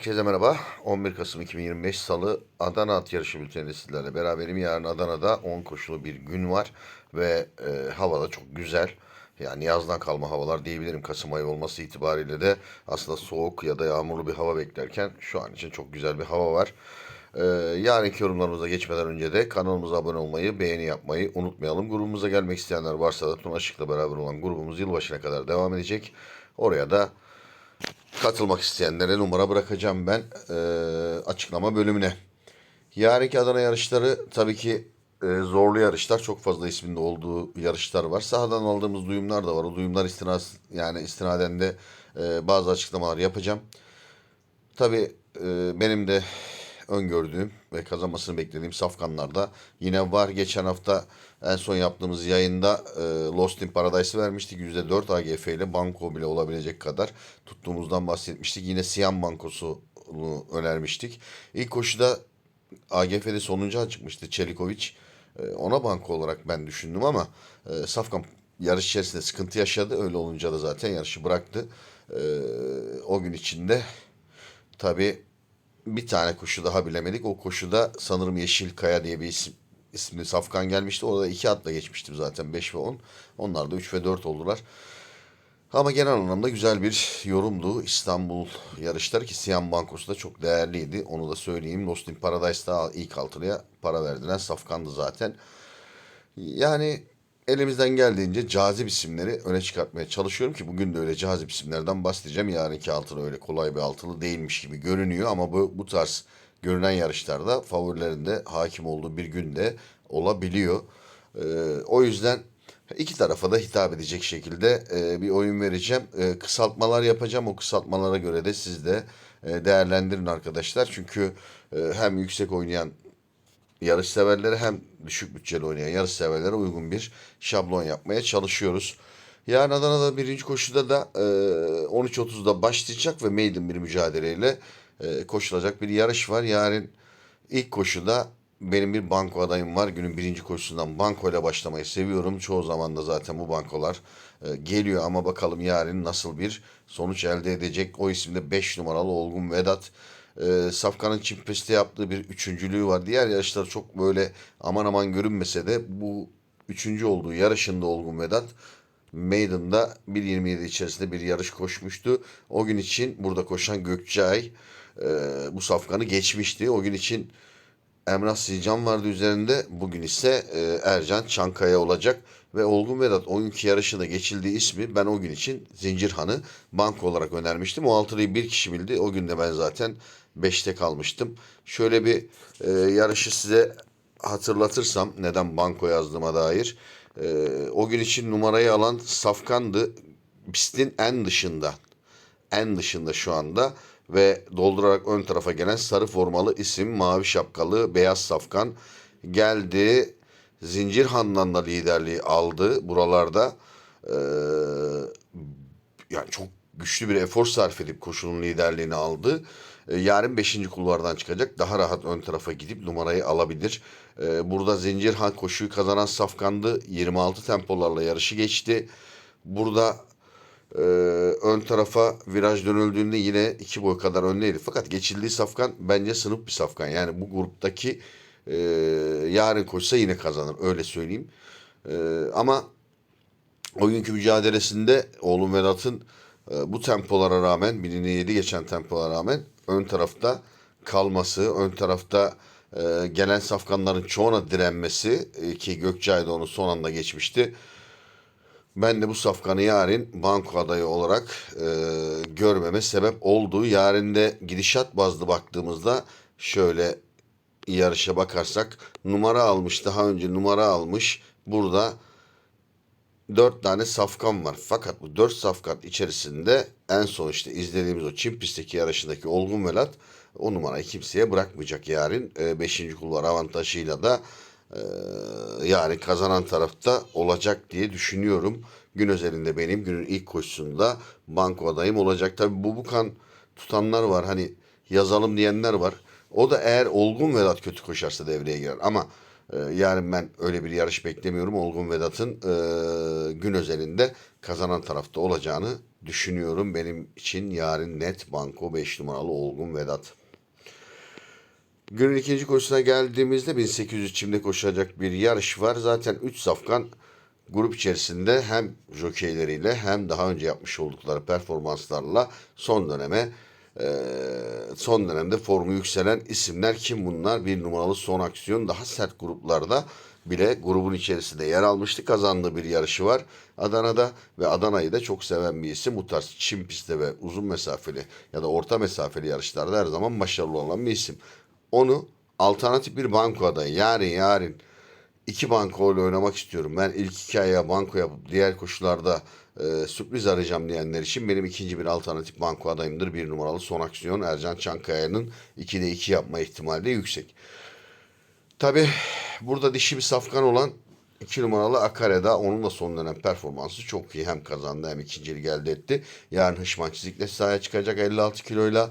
Herkese merhaba. 11 Kasım 2025 Salı Adana At Yarışı bülteni sizlerle beraberim. Yarın Adana'da 10 koşulu bir gün var ve e, hava da çok güzel. Yani yazdan kalma havalar diyebilirim. Kasım ayı olması itibariyle de aslında soğuk ya da yağmurlu bir hava beklerken şu an için çok güzel bir hava var. E, yarınki yorumlarımıza geçmeden önce de kanalımıza abone olmayı, beğeni yapmayı unutmayalım. Grubumuza gelmek isteyenler varsa da Tuna Işık'la beraber olan grubumuz yılbaşına kadar devam edecek. Oraya da Katılmak isteyenlere numara bırakacağım ben e, açıklama bölümüne. Yarınki Adana yarışları tabii ki e, zorlu yarışlar. Çok fazla isminde olduğu yarışlar var. Sahadan aldığımız duyumlar da var. O duyumlar istinas yani istinaden de e, bazı açıklamalar yapacağım. Tabii e, benim de öngördüğüm ve kazanmasını beklediğim safkanlarda yine var. Geçen hafta en son yaptığımız yayında e, Lost in Paradise'ı vermiştik. %4 AGF ile banko bile olabilecek kadar tuttuğumuzdan bahsetmiştik. Yine Siyan Bankosu'nu önermiştik. İlk koşuda AGF'de sonuncu çıkmıştı Çelikovic. E, ona banko olarak ben düşündüm ama e, Safkan yarış içerisinde sıkıntı yaşadı. Öyle olunca da zaten yarışı bıraktı. E, o gün içinde tabii bir tane koşu daha bilemedik. O koşuda sanırım Yeşil Kaya diye bir isim ismi Safkan gelmişti. Orada iki atla geçmiştim zaten 5 ve 10. Onlar da 3 ve 4 oldular. Ama genel anlamda güzel bir yorumdu. İstanbul yarışları ki Siyan Bankosu da çok değerliydi. Onu da söyleyeyim. Lost in Paradise'da ilk altılıya para verdiren Safkan'dı zaten. Yani elimizden geldiğince cazip isimleri öne çıkartmaya çalışıyorum ki bugün de öyle cazip isimlerden bahsedeceğim. Yarınki altılı öyle kolay bir altılı değilmiş gibi görünüyor ama bu, bu tarz görünen yarışlarda favorilerinde hakim olduğu bir günde olabiliyor. Ee, o yüzden iki tarafa da hitap edecek şekilde e, bir oyun vereceğim. E, kısaltmalar yapacağım. O kısaltmalara göre de siz de e, değerlendirin arkadaşlar. Çünkü e, hem yüksek oynayan yarış severlere hem düşük bütçeli oynayan yarış severlere uygun bir şablon yapmaya çalışıyoruz. Yarın Adana'da birinci koşuda da e, 13.30'da başlayacak ve maiden bir mücadeleyle e, koşulacak bir yarış var. Yarın ilk koşuda benim bir banko adayım var. Günün birinci koşusundan banko ile başlamayı seviyorum. Çoğu zaman da zaten bu bankolar e, geliyor ama bakalım yarın nasıl bir sonuç elde edecek. O isimde 5 numaralı Olgun Vedat e, Safkan'ın Çimpes'te yaptığı bir üçüncülüğü var. Diğer yarışlar çok böyle aman aman görünmese de bu üçüncü olduğu yarışında Olgun Vedat Maiden'da 1.27 içerisinde bir yarış koşmuştu. O gün için burada koşan Gökçay e, bu Safkan'ı geçmişti. O gün için Emrah Sincan vardı üzerinde. Bugün ise e, Ercan Çankaya olacak. Ve Olgun Vedat o günkü yarışında geçildiği ismi ben o gün için Zincirhan'ı banko olarak önermiştim. O altılıyı bir kişi bildi. O gün de ben zaten 5'te kalmıştım. Şöyle bir e, yarışı size hatırlatırsam neden banko yazdığıma dair. E, o gün için numarayı alan Safkan'dı. Pistin en dışında. En dışında şu anda ve doldurarak ön tarafa gelen sarı formalı isim mavi şapkalı beyaz safkan geldi. Zincirhan'dan da liderliği aldı buralarda. Ee, yani çok güçlü bir efor sarf edip koşunun liderliğini aldı. Ee, yarın 5. kulvardan çıkacak. Daha rahat ön tarafa gidip numarayı alabilir. Ee, burada Zincirhan koşuyu kazanan Safkan'dı. 26 tempolarla yarışı geçti. Burada ee, ön tarafa viraj dönüldüğünde yine iki boy kadar öndeydi. Fakat geçildiği safkan bence sınıf bir safkan. Yani bu gruptaki e, yarın koşsa yine kazanır. Öyle söyleyeyim. E, ama o günkü mücadelesinde oğlum Vedat'ın e, bu tempolara rağmen birini yedi geçen tempolara rağmen ön tarafta kalması, ön tarafta e, gelen safkanların çoğuna direnmesi e, ki Gökçay da onu son anda geçmişti. Ben de bu safkanı yarın banko adayı olarak e, görmeme sebep oldu. Yarın de gidişat bazlı baktığımızda şöyle yarışa bakarsak numara almış daha önce numara almış. Burada dört tane safkan var. Fakat bu dört safkan içerisinde en son işte izlediğimiz o Çin pistteki yarışındaki Olgun Velat o numarayı kimseye bırakmayacak yarın. E, beşinci kulvar avantajıyla da ee, yani kazanan tarafta olacak diye düşünüyorum. Gün özelinde benim günün ilk koşusunda banko adayım olacak. Tabi bu bukan tutanlar var. Hani yazalım diyenler var. O da eğer Olgun Vedat kötü koşarsa devreye girer. Ama e, yarın ben öyle bir yarış beklemiyorum. Olgun Vedat'ın e, gün özelinde kazanan tarafta olacağını düşünüyorum. Benim için yarın net banko 5 numaralı Olgun Vedat. Günün ikinci koşusuna geldiğimizde 1800 çimde koşacak bir yarış var. Zaten 3 safkan grup içerisinde hem jokeyleriyle hem daha önce yapmış oldukları performanslarla son döneme son dönemde formu yükselen isimler kim bunlar? Bir numaralı son aksiyon daha sert gruplarda bile grubun içerisinde yer almıştı. Kazandığı bir yarışı var Adana'da ve Adana'yı da çok seven bir isim. Bu tarz çim pistte ve uzun mesafeli ya da orta mesafeli yarışlarda her zaman başarılı olan bir isim. Onu alternatif bir banko adayı yarın yarın iki banko ile oynamak istiyorum. Ben ilk iki banko yapıp diğer koşularda e, sürpriz arayacağım diyenler için benim ikinci bir alternatif banko adayımdır. Bir numaralı son aksiyon Ercan Çankaya'nın 2'de 2 yapma ihtimali de yüksek. Tabi burada dişi bir safkan olan 2 numaralı Akare'da onun da son dönem performansı çok iyi. Hem kazandı hem ikinciliği elde etti. Yarın Hışman Çizik'le sahaya çıkacak 56 kiloyla.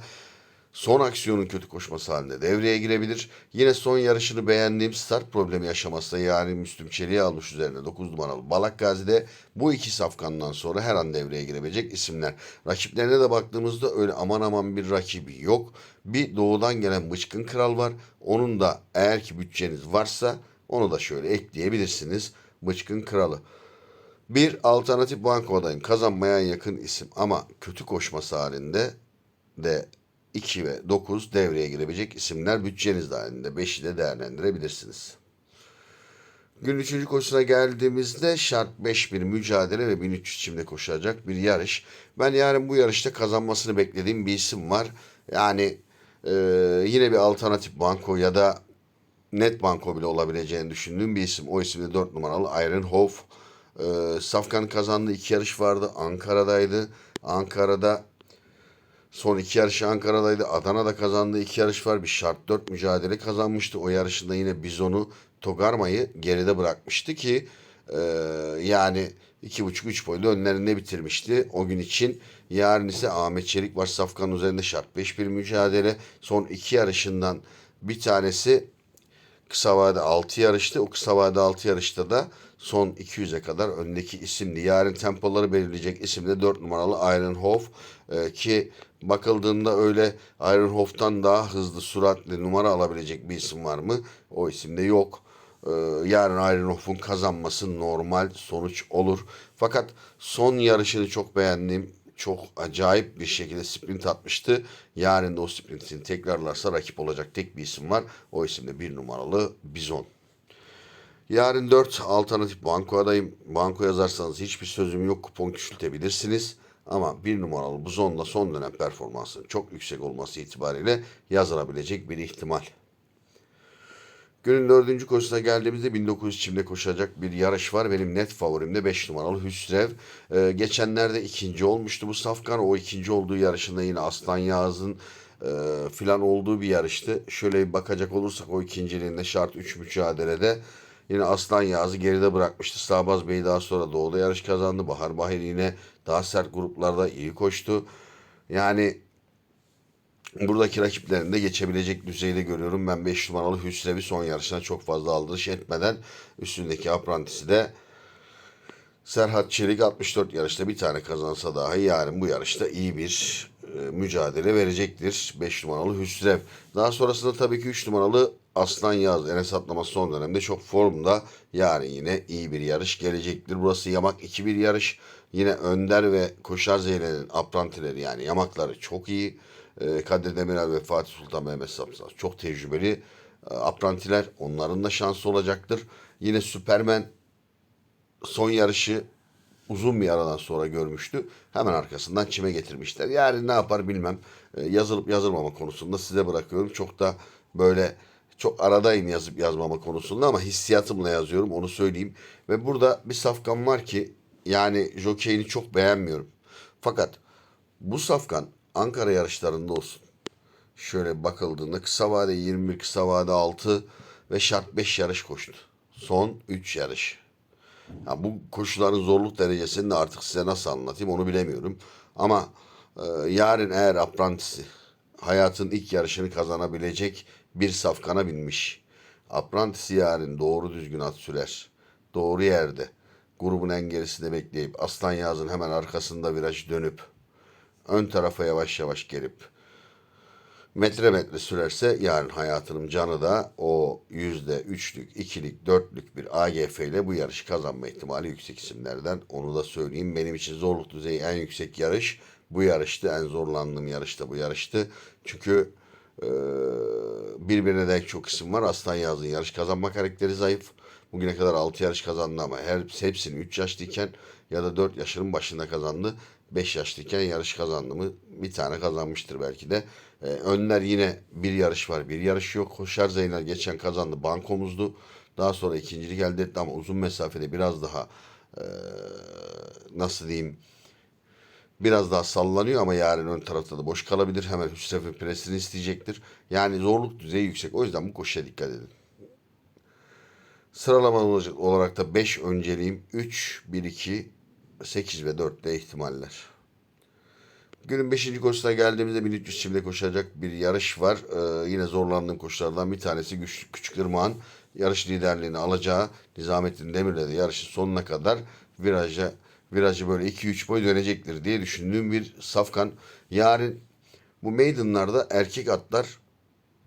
Son aksiyonun kötü koşması halinde devreye girebilir. Yine son yarışını beğendiğim start problemi yaşaması yani Müslüm Çelik'i almış üzerine 9 numaralı Balak Gazi'de bu iki safkandan sonra her an devreye girebilecek isimler. Rakiplerine de baktığımızda öyle aman aman bir rakibi yok. Bir doğudan gelen Bıçkın Kral var. Onun da eğer ki bütçeniz varsa onu da şöyle ekleyebilirsiniz. Bıçkın Kralı. Bir alternatif banko adayım. Kazanmaya yakın isim ama kötü koşması halinde de 2 ve 9 devreye girebilecek isimler bütçeniz dahilinde. 5'i de değerlendirebilirsiniz. Gün 3. koşusuna geldiğimizde şart 5 bir mücadele ve 1300 çimde koşacak bir yarış. Ben yarın bu yarışta kazanmasını beklediğim bir isim var. Yani e, yine bir alternatif banko ya da net banko bile olabileceğini düşündüğüm bir isim. O isim de 4 numaralı Iron Hof. E, Safkan kazandığı iki yarış vardı. Ankara'daydı. Ankara'da Son iki yarışı Ankara'daydı. Adana'da kazandığı iki yarış var. Bir şart 4 mücadele kazanmıştı. O yarışında yine Bizon'u Togarma'yı geride bırakmıştı ki e, yani iki buçuk üç boylu önlerinde bitirmişti. O gün için yarın ise Ahmet Çelik var. Safkan üzerinde şart 5 bir mücadele. Son iki yarışından bir tanesi kısa vade 6 yarıştı. O kısa vade 6 yarışta da son 200'e kadar öndeki isimdi. Yarın tempoları belirleyecek isim de 4 numaralı Iron Hof ee, ki bakıldığında öyle Iron Hof'tan daha hızlı süratli numara alabilecek bir isim var mı? O isimde yok. Ee, yarın Iron Hof'un kazanması normal sonuç olur. Fakat son yarışını çok beğendim çok acayip bir şekilde sprint atmıştı. Yarın da o sprintini tekrarlarsa rakip olacak tek bir isim var. O isim de bir numaralı Bizon. Yarın 4 alternatif banko adayım. Banko yazarsanız hiçbir sözüm yok. Kupon küçültebilirsiniz. Ama bir numaralı Bizon'la son dönem performansının çok yüksek olması itibariyle yazılabilecek bir ihtimal. Günün dördüncü koşusuna geldiğimizde 1900 çimde koşacak bir yarış var. Benim net favorim de 5 numaralı Hüsrev. Ee, geçenlerde ikinci olmuştu bu Safkan. O ikinci olduğu yarışında yine Aslan Yağız'ın e, filan olduğu bir yarıştı. Şöyle bir bakacak olursak o ikinciliğinde şart 3 mücadelede yine Aslan Yağız'ı geride bırakmıştı. Sağbaz Bey daha sonra Doğu'da yarış kazandı. Bahar Bahir yine daha sert gruplarda iyi koştu. Yani buradaki rakiplerini de geçebilecek düzeyde görüyorum. Ben 5 numaralı Hüsrev'i son yarışına çok fazla aldırış etmeden üstündeki aprantisi de Serhat Çelik 64 yarışta bir tane kazansa dahi yarın bu yarışta iyi bir e, mücadele verecektir. 5 numaralı Hüsrev. Daha sonrasında tabii ki 3 numaralı Aslan Yaz. Enes Atlaması son dönemde çok formda. Yarın yine iyi bir yarış gelecektir. Burası Yamak 2 bir yarış. Yine Önder ve Koşar Zeyle'nin aprantileri yani yamakları çok iyi. E, Kadir Demiral ve Fatih Sultan Mehmet Sapsaz çok tecrübeli e, aprantiler. Onların da şansı olacaktır. Yine Süpermen son yarışı uzun bir aradan sonra görmüştü. Hemen arkasından çime getirmişler. Yani ne yapar bilmem. E, yazılıp yazılmama konusunda size bırakıyorum. Çok da böyle çok aradayım yazıp yazmama konusunda ama hissiyatımla yazıyorum onu söyleyeyim. Ve burada bir safkan var ki yani jokeyini çok beğenmiyorum. Fakat bu safkan Ankara yarışlarında olsun. Şöyle bakıldığında kısa vade 21, kısa vade 6 ve şart 5 yarış koştu. Son 3 yarış. Ya bu koşuların zorluk derecesini de artık size nasıl anlatayım onu bilemiyorum. Ama e, yarın eğer aprantisi hayatın ilk yarışını kazanabilecek bir safkana binmiş. Aprantisi yarın doğru düzgün at sürer. Doğru yerde. grubun en gerisinde bekleyip Aslan Yaz'ın hemen arkasında viraj dönüp ön tarafa yavaş yavaş gelip metre metre sürerse yarın hayatının canı da o yüzde üçlük, ikilik, dörtlük bir AGF ile bu yarışı kazanma ihtimali yüksek isimlerden. Onu da söyleyeyim. Benim için zorluk düzeyi en yüksek yarış bu yarıştı. En zorlandığım yarış da bu yarıştı. Çünkü birbirine denk çok isim var. Aslan Yaz'ın yarış kazanma karakteri zayıf. Bugüne kadar 6 yarış kazandı ama her hepsini 3 yaşlıyken ya da 4 yaşının başında kazandı. 5 yaşlıyken yarış kazandı mı? Bir tane kazanmıştır belki de. Ee, önler yine bir yarış var. Bir yarış yok. Koşar Zeynel geçen kazandı. Bankomuzdu. Daha sonra ikincilik elde etti ama uzun mesafede biraz daha eee, nasıl diyeyim biraz daha sallanıyor ama yarın ön tarafta da boş kalabilir. Hemen Hüsrev'in presini isteyecektir. Yani zorluk düzeyi yüksek. O yüzden bu koşuya dikkat edin. Sıralama olarak da 5 önceliğim 3, 1, 2, 8 ve 4'te ihtimaller. Günün 5. koşusuna geldiğimizde 1300 çimde koşacak bir yarış var. Ee, yine zorlandığım koşulardan bir tanesi Güç, Küçük Irmak'ın yarış liderliğini alacağı Nizamettin Demir'le de yarışın sonuna kadar viraja virajı böyle 2-3 boy dönecektir diye düşündüğüm bir safkan. Yarın bu maidenlarda erkek atlar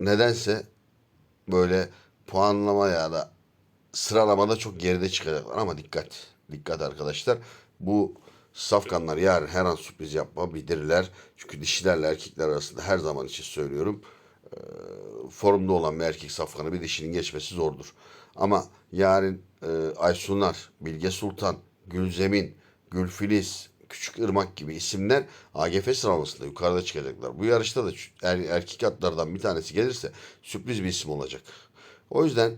nedense böyle puanlama ya da sıralamada çok geride çıkacaklar ama dikkat. Dikkat arkadaşlar. Bu safkanlar yarın her an sürpriz yapabilirler. Çünkü dişilerle erkekler arasında her zaman için söylüyorum. formda olan bir erkek safkanı bir dişinin geçmesi zordur. Ama yarın e, Aysunar, Bilge Sultan, Gülzemin, Gülfiliz, Küçük Irmak gibi isimler AGF sıralamasında yukarıda çıkacaklar. Bu yarışta da er, erkek atlardan bir tanesi gelirse sürpriz bir isim olacak. O yüzden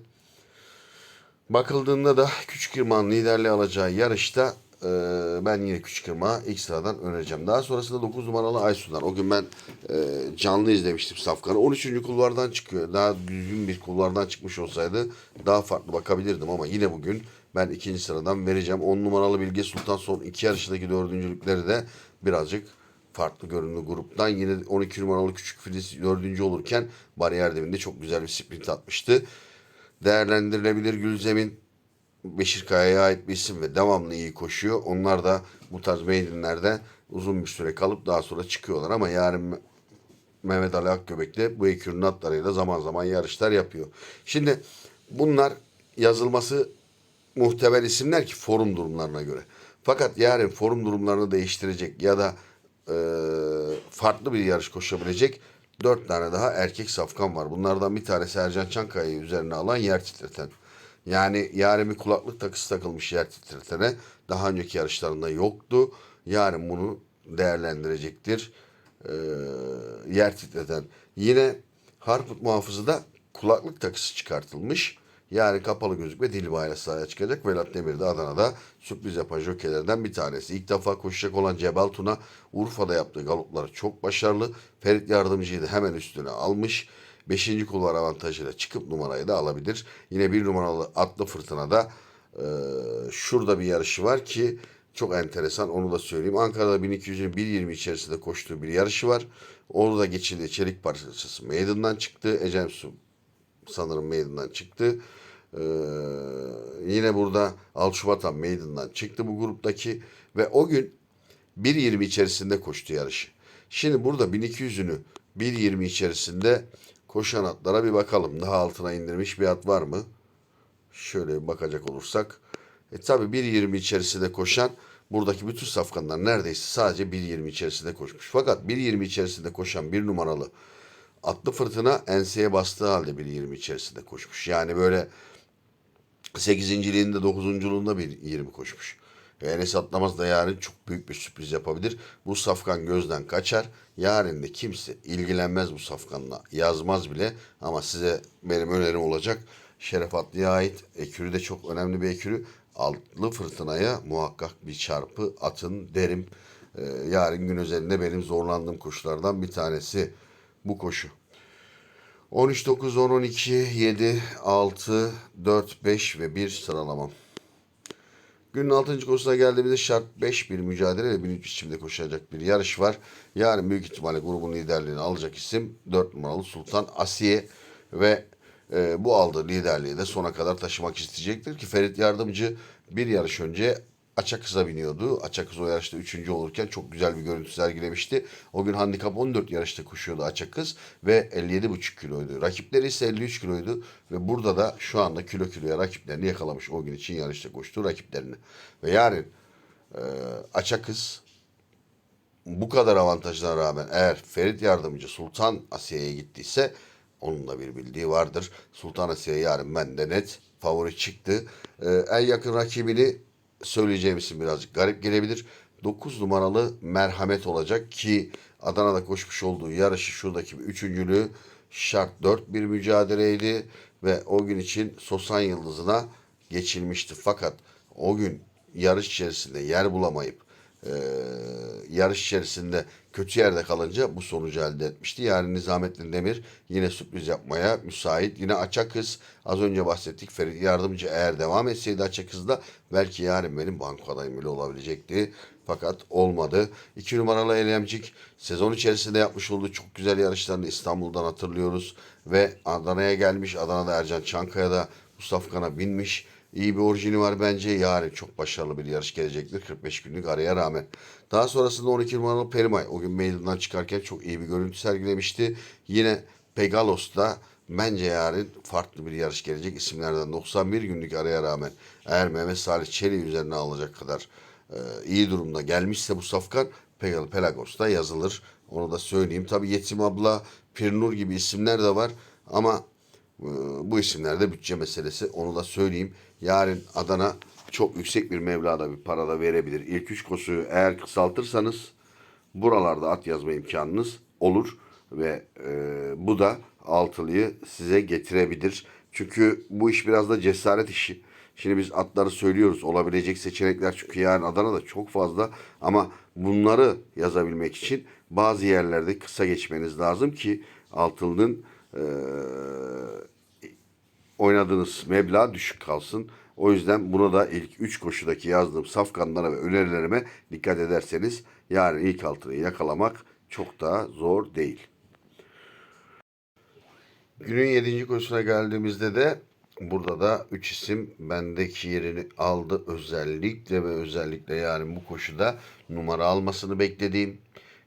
Bakıldığında da Küçük Irmak'ın liderliği alacağı yarışta e, ben yine Küçük Irmak'ı ilk sıradan önereceğim. Daha sonrasında 9 numaralı Aysu'dan. O gün ben e, canlı izlemiştim Safkan'ı. 13. kulvardan çıkıyor. Daha düzgün bir kulvardan çıkmış olsaydı daha farklı bakabilirdim ama yine bugün ben ikinci sıradan vereceğim. 10 numaralı Bilge Sultan son iki yarışındaki dördüncülükleri de birazcık farklı görünümlü gruptan. Yine 12 numaralı Küçük Filiz dördüncü olurken bariyer devinde çok güzel bir sprint atmıştı değerlendirilebilir Gülzemin Beşir Kaya'ya ait bir isim ve devamlı iyi koşuyor. Onlar da bu tarz meydanlarda uzun bir süre kalıp daha sonra çıkıyorlar ama yarın Mehmet Ali Akgöbek de bu ekürün atlarıyla zaman zaman yarışlar yapıyor. Şimdi bunlar yazılması muhtemel isimler ki forum durumlarına göre. Fakat yarın forum durumlarını değiştirecek ya da e, farklı bir yarış koşabilecek dört tane daha erkek safkan var. Bunlardan bir tanesi Ercan Çankaya'yı üzerine alan yer titreten. Yani yarın bir kulaklık takısı takılmış yer titretene. Daha önceki yarışlarında yoktu. Yarın bunu değerlendirecektir. Ee, yer titreten. Yine Harput muhafızı kulaklık takısı çıkartılmış. Yani kapalı gözlük ve Dilba ile sahaya çıkacak. Velat Demir de Adana'da sürpriz yapan jokelerden bir tanesi. İlk defa koşacak olan Cebel Tuna Urfa'da yaptığı galopları çok başarılı. Ferit Yardımcı'yı da hemen üstüne almış. Beşinci kulvar avantajıyla çıkıp numarayı da alabilir. Yine bir numaralı atlı fırtınada e, şurada bir yarışı var ki çok enteresan onu da söyleyeyim. Ankara'da 1200'ün 1.20 içerisinde koştuğu bir yarışı var. Orada geçildiği çelik parçası meydandan çıktı. Ecem sanırım meydandan çıktı. Ee, yine burada Alçubatan meydandan çıktı bu gruptaki ve o gün 1.20 içerisinde koştu yarışı. Şimdi burada 1200'ünü 1.20 içerisinde koşan atlara bir bakalım. Daha altına indirmiş bir at var mı? Şöyle bakacak olursak. E tabi 1.20 içerisinde koşan buradaki bütün safkanlar neredeyse sadece 1.20 içerisinde koşmuş. Fakat 1.20 içerisinde koşan bir numaralı atlı fırtına enseye bastığı halde 1.20 içerisinde koşmuş. Yani böyle 8.liğinde 9.luğunda bir 20 koşmuş. Ve Enes Atlamaz da yarın çok büyük bir sürpriz yapabilir. Bu safkan gözden kaçar. Yarın da kimse ilgilenmez bu safkanla. Yazmaz bile ama size benim önerim olacak. Şeref Atlı'ya ait ekürü de çok önemli bir ekürü. Altlı fırtınaya muhakkak bir çarpı atın derim. Ee, yarın gün özelinde benim zorlandığım koşulardan bir tanesi bu koşu. 13, 9, 10, 12, 7, 6, 4, 5 ve 1 sıralamam. Günün 6. koşusuna geldiğimizde şart 5 bir mücadeleyle 1300 çimde koşacak bir yarış var. Yarın büyük ihtimalle grubun liderliğini alacak isim 4 numaralı Sultan Asiye ve e, bu aldığı liderliği de sona kadar taşımak isteyecektir ki Ferit Yardımcı bir yarış önce Açakız'a biniyordu. Açakız o yarışta üçüncü olurken çok güzel bir görüntü sergilemişti. O gün handikap 14 yarışta koşuyordu Açakız ve 57,5 kiloydu. Rakipleri ise 53 kiloydu ve burada da şu anda kilo kiloya rakiplerini yakalamış o gün için yarışta koştuğu rakiplerini. Ve yarın e, Açakız bu kadar avantajlara rağmen eğer Ferit Yardımcı Sultan Asiye'ye gittiyse onun da bir bildiği vardır. Sultan Asiye yarın bende net favori çıktı. Ee, en yakın rakibini söyleyeceğim isim birazcık garip gelebilir. 9 numaralı Merhamet olacak ki Adana'da koşmuş olduğu yarışı şuradaki üçüncülüğü şart 4 bir mücadeleydi ve o gün için Sosan Yıldızı'na geçilmişti. Fakat o gün yarış içerisinde yer bulamayıp e, yarış içerisinde kötü yerde kalınca bu sonucu elde etmişti. Yani Nizamettin Demir yine sürpriz yapmaya müsait. Yine Açakız az önce bahsettik Ferit Yardımcı eğer devam etseydi Açakız'da belki yarın benim banko adayım bile olabilecekti. Fakat olmadı. İki numaralı Eylemcik sezon içerisinde yapmış olduğu çok güzel yarışlarını İstanbul'dan hatırlıyoruz. Ve Adana'ya gelmiş. Adana'da Ercan Çankaya'da Mustafa Kan'a binmiş. İyi bir orijini var bence. Yarın çok başarılı bir yarış gelecektir 45 günlük araya rağmen. Daha sonrasında 12 numaralı Perimay o gün meydandan çıkarken çok iyi bir görüntü sergilemişti. Yine Pegalos'ta bence yarın farklı bir yarış gelecek isimlerden 91 günlük araya rağmen eğer Mehmet Salih Çelik üzerine alacak kadar e, iyi durumda gelmişse bu safkan Pegal Pelagos'ta yazılır. Onu da söyleyeyim. Tabii Yetim Abla, Pirnur gibi isimler de var ama ee, Bu isimlerde bütçe meselesi. Onu da söyleyeyim. Yarın Adana çok yüksek bir meblağda bir para da verebilir. İlk üç koşuyu eğer kısaltırsanız buralarda at yazma imkanınız olur. Ve e, bu da altılıyı size getirebilir. Çünkü bu iş biraz da cesaret işi. Şimdi biz atları söylüyoruz. Olabilecek seçenekler çünkü yarın Adana'da çok fazla. Ama bunları yazabilmek için bazı yerlerde kısa geçmeniz lazım ki altılının e, oynadığınız meblağ düşük kalsın. O yüzden buna da ilk 3 koşudaki yazdığım safkanlara ve önerilerime dikkat ederseniz yarın ilk altını yakalamak çok daha zor değil. Günün 7. koşusuna geldiğimizde de burada da 3 isim bendeki yerini aldı. Özellikle ve özellikle yarın bu koşuda numara almasını beklediğim,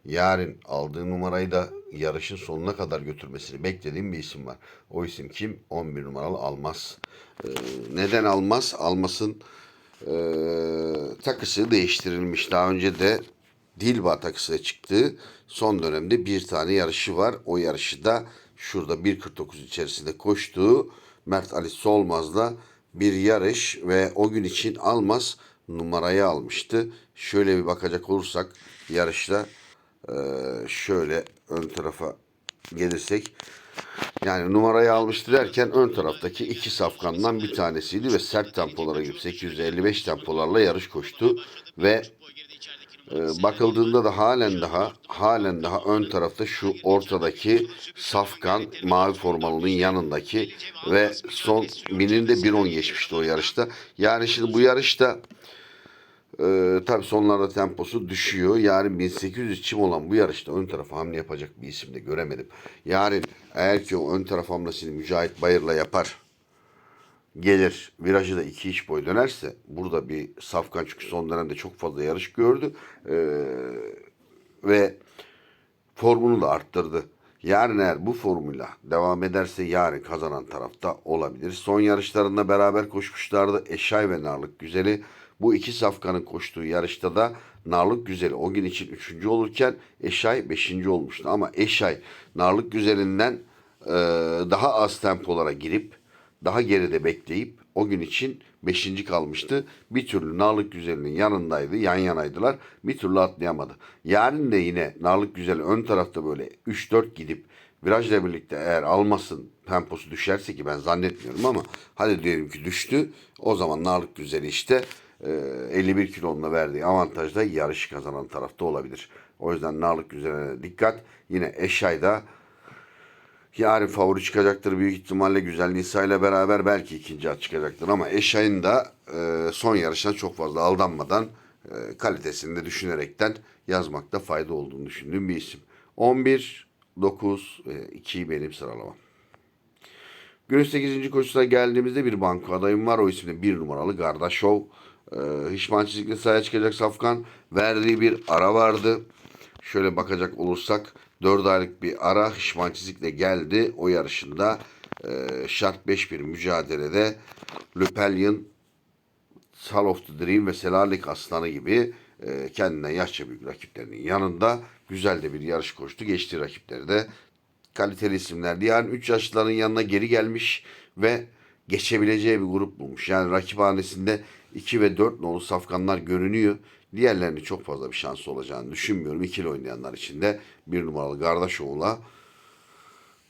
yarın aldığı numarayı da yarışın sonuna kadar götürmesini beklediğim bir isim var. O isim kim? 11 numaralı Almaz. Ee, neden Almaz? Almas'ın e, takısı değiştirilmiş. Daha önce de Dilba takısına çıktı. Son dönemde bir tane yarışı var. O yarışı da şurada 1.49 içerisinde koştuğu Mert Ali Solmaz'la bir yarış ve o gün için Almaz numarayı almıştı. Şöyle bir bakacak olursak yarışta ee, şöyle ön tarafa gelirsek yani numarayı almıştır derken ön taraftaki iki safkandan bir tanesiydi ve sert tempolara girip 855 tempolarla yarış koştu ve e, bakıldığında da halen daha halen daha ön tarafta şu ortadaki safkan mavi formalının yanındaki ve son bininde 1.10 geçmişti o yarışta. Yani şimdi bu yarışta ee, tabii sonlarda temposu düşüyor. Yarın 1800 çim olan bu yarışta ön tarafa hamle yapacak bir isim de göremedim. Yarın eğer ki o ön taraf hamlesini Mücahit Bayır'la yapar gelir virajı da iki iç boy dönerse burada bir safkan çünkü son dönemde çok fazla yarış gördü ee, ve formunu da arttırdı. Yarın eğer bu formuyla devam ederse yarın kazanan tarafta olabilir. Son yarışlarında beraber koşmuşlardı. Eşay ve Narlık Güzeli. Bu iki safkanın koştuğu yarışta da Narlık Güzeli o gün için üçüncü olurken Eşay beşinci olmuştu. Ama Eşay Narlık Güzeli'nden e, daha az tempolara girip daha geride bekleyip o gün için beşinci kalmıştı. Bir türlü Narlık Güzeli'nin yanındaydı. Yan yanaydılar. Bir türlü atlayamadı. Yarın da yine Narlık Güzeli ön tarafta böyle 3-4 gidip virajla birlikte eğer almasın temposu düşerse ki ben zannetmiyorum ama hadi diyelim ki düştü. O zaman Narlık Güzeli işte 51 kilonuna verdiği avantajda yarış kazanan tarafta olabilir. O yüzden Narlık üzerine dikkat. Yine Eşay'da yarın favori çıkacaktır büyük ihtimalle Güzel Nisa ile beraber belki ikinci at çıkacaktır ama Eşay'ın da e, son yarışına çok fazla aldanmadan e, kalitesini de düşünerekten yazmakta fayda olduğunu düşündüğüm bir isim. 11, 9, 2 benim sıralamam. Günün 8. koşusuna geldiğimizde bir banko adayım var. O isimde bir numaralı Gardaşov. Ee, Hişman çizikli sahaya çıkacak Safkan. Verdiği bir ara vardı. Şöyle bakacak olursak 4 aylık bir ara Hişman çizikle geldi. O yarışında e, şart 5 bir mücadelede Lepellion Sal of the Dream ve Selanik Aslanı gibi e, kendinden yaşça büyük rakiplerinin yanında güzel de bir yarış koştu. Geçti rakipleri de kaliteli isimlerdi. Yani 3 yaşlıların yanına geri gelmiş ve geçebileceği bir grup bulmuş. Yani rakiphanesinde 2 ve 4 nolu safkanlar görünüyor. Diğerlerinin çok fazla bir şansı olacağını düşünmüyorum. İkili oynayanlar için de bir numaralı Gardaşoğlu'la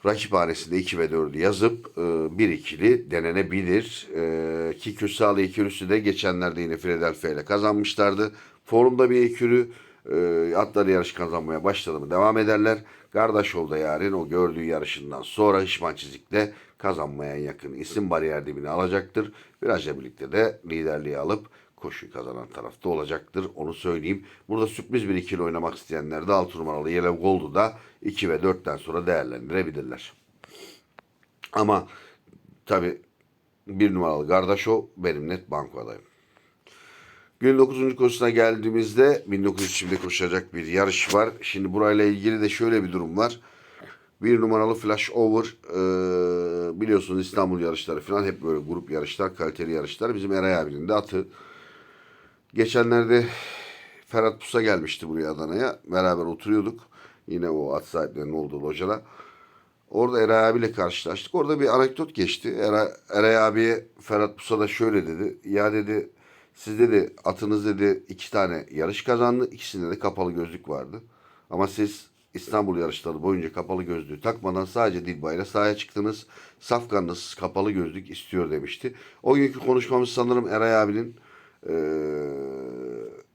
rakiphanesinde 2 ve 4'ü yazıp e, bir ikili denenebilir. E, ki Kösali ikilisi de geçenlerde yine Philadelphia ile kazanmışlardı. Forumda bir ikili e, atları yarış kazanmaya başladı mı devam ederler. Gardaşov da yarın o gördüğü yarışından sonra Hişman Çizik'te kazanmaya yakın isim bariyer dibine alacaktır. Virajla birlikte de liderliği alıp koşuyu kazanan tarafta olacaktır. Onu söyleyeyim. Burada sürpriz bir ikili oynamak isteyenler de 6 numaralı Yellow Gold'u da 2 ve 4'ten sonra değerlendirebilirler. Ama tabi bir numaralı Gardaşov benim net banko adayım. Gün 9. koşusuna geldiğimizde 1900 şimdi koşacak bir yarış var. Şimdi burayla ilgili de şöyle bir durum var. Bir numaralı Flash Over eee, biliyorsunuz İstanbul yarışları falan hep böyle grup yarışlar, kaliteli yarışlar. Bizim Eray abinin de atı. Geçenlerde Ferhat Pusa gelmişti buraya Adana'ya. Beraber oturuyorduk. Yine o at sahiplerinin olduğu locada. Orada Eray abiyle karşılaştık. Orada bir anekdot geçti. Eray, Eray abiye Ferhat Pusa da şöyle dedi. Ya dedi siz dedi atınız dedi iki tane yarış kazandı. İkisinde de kapalı gözlük vardı. Ama siz İstanbul yarışları boyunca kapalı gözlüğü takmadan sadece Dilbay'la sahaya çıktınız. Safkanınız kapalı gözlük istiyor demişti. O günkü konuşmamız sanırım Eray abinin eee,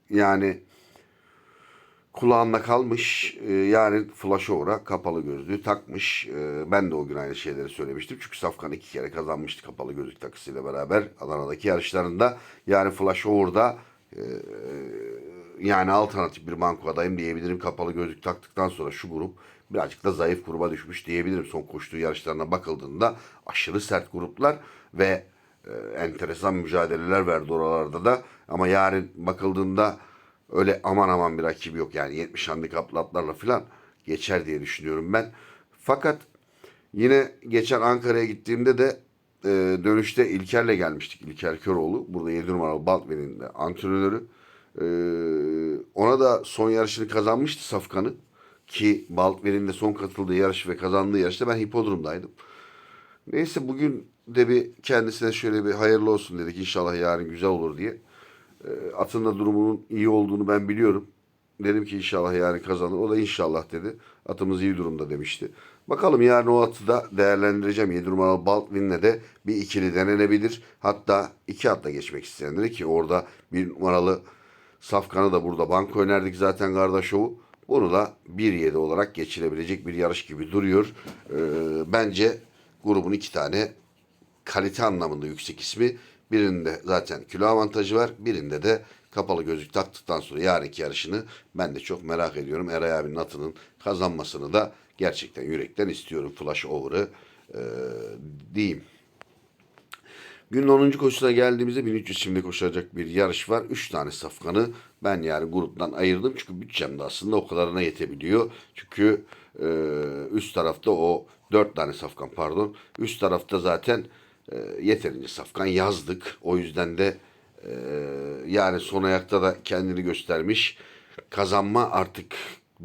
yani kulağında kalmış. Ee, yani flash over'a kapalı gözlüğü takmış. Ee, ben de o gün aynı şeyleri söylemiştim. Çünkü Safkan iki kere kazanmıştı kapalı gözlük takısıyla beraber Adana'daki yarışlarında. Yani flash over'da e, yani alternatif bir banko adayım diyebilirim. Kapalı gözlük taktıktan sonra şu grup birazcık da zayıf gruba düşmüş diyebilirim. Son koştuğu yarışlarına bakıldığında aşırı sert gruplar ve e, enteresan mücadeleler verdi oralarda da. Ama yarın bakıldığında öyle aman aman bir rakibi yok. Yani 70 handikaplı atlarla falan geçer diye düşünüyorum ben. Fakat yine geçen Ankara'ya gittiğimde de e, dönüşte İlker'le gelmiştik. İlker Köroğlu. Burada 7 numaralı de antrenörü. E, ona da son yarışını kazanmıştı Safkan'ı. Ki Baltver'in de son katıldığı yarış ve kazandığı yarışta ben hipodromdaydım. Neyse bugün de bir kendisine şöyle bir hayırlı olsun dedik. İnşallah yarın güzel olur diye. E, atın da durumunun iyi olduğunu ben biliyorum. Dedim ki inşallah yarın kazanır. O da inşallah dedi. Atımız iyi durumda demişti. Bakalım yarın o atı da değerlendireceğim. 7 numaralı Baldwin'le de bir ikili denenebilir. Hatta iki atla geçmek isteyenleri ki orada bir numaralı Safkan'ı da burada banko önerdik zaten Gardaşov'u. Bunu da 1-7 olarak geçilebilecek bir yarış gibi duruyor. Ee, bence grubun iki tane kalite anlamında yüksek ismi. Birinde zaten kilo avantajı var. Birinde de kapalı gözlük taktıktan sonra yarınki yarışını ben de çok merak ediyorum. Eray abinin atının kazanmasını da gerçekten yürekten istiyorum. Flash over'ı e, diyeyim. Günün 10. koşusuna geldiğimizde 1300 şimdi koşacak bir yarış var. 3 tane safkanı ben yani gruptan ayırdım. Çünkü bütçem de aslında o kadarına yetebiliyor. Çünkü e, üst tarafta o 4 tane safkan pardon. Üst tarafta zaten e, yeterince safkan yazdık. O yüzden de e, yani son ayakta da kendini göstermiş. Kazanma artık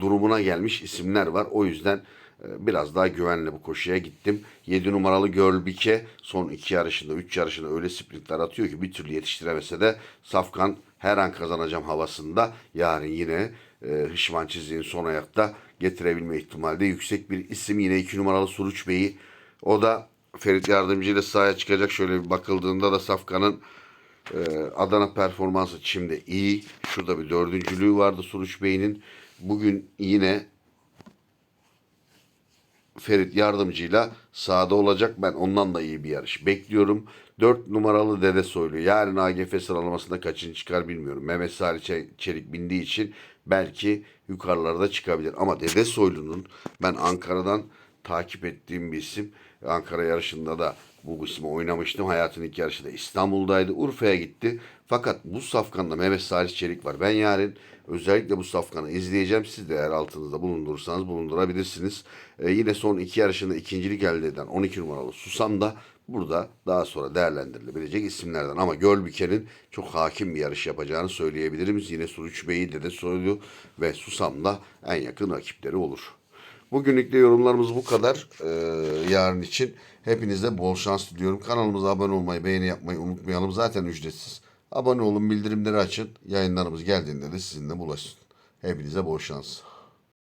durumuna gelmiş isimler var. O yüzden biraz daha güvenli bu koşuya gittim. 7 numaralı Gölbike son iki yarışında, üç yarışında öyle sprintler atıyor ki bir türlü yetiştiremese de Safkan her an kazanacağım havasında. Yarın yine e, Hışman Çizik'in son ayakta getirebilme ihtimali de yüksek bir isim. Yine 2 numaralı Suruç Bey'i. O da Ferit Yardımcı ile sahaya çıkacak. Şöyle bir bakıldığında da Safkan'ın e, Adana performansı şimdi iyi. Şurada bir dördüncülüğü vardı Suruç Bey'in. Bugün yine Ferit Yardımcı'yla sahada olacak. Ben ondan da iyi bir yarış bekliyorum. 4 numaralı Dede Soylu. Yarın AGF sıralamasında kaçıncı çıkar bilmiyorum. Mehmet Salih Çe- Çelik bindiği için belki yukarılarda çıkabilir. Ama Dede Soylu'nun ben Ankara'dan takip ettiğim bir isim. Ankara yarışında da bu ismi oynamıştım. Hayatın ilk yarışı da İstanbul'daydı. Urfa'ya gitti. Fakat bu safkanda Mehmet Salih Çelik var. Ben yarın özellikle bu safkanı izleyeceğim. Siz de eğer altınızda bulundurursanız bulundurabilirsiniz. Ee, yine son iki yarışında ikincilik elde eden 12 numaralı Susam da burada daha sonra değerlendirilebilecek isimlerden. Ama Gölbüke'nin çok hakim bir yarış yapacağını söyleyebilirim. Yine Suruç Bey'i de de söylüyor ve Susam da en yakın rakipleri olur. Bugünlük de yorumlarımız bu kadar. Ee, yarın için hepinize bol şans diliyorum. Kanalımıza abone olmayı, beğeni yapmayı unutmayalım. Zaten ücretsiz. Abone olun, bildirimleri açın. Yayınlarımız geldiğinde de sizinle bulaşsın. Hepinize bol şans.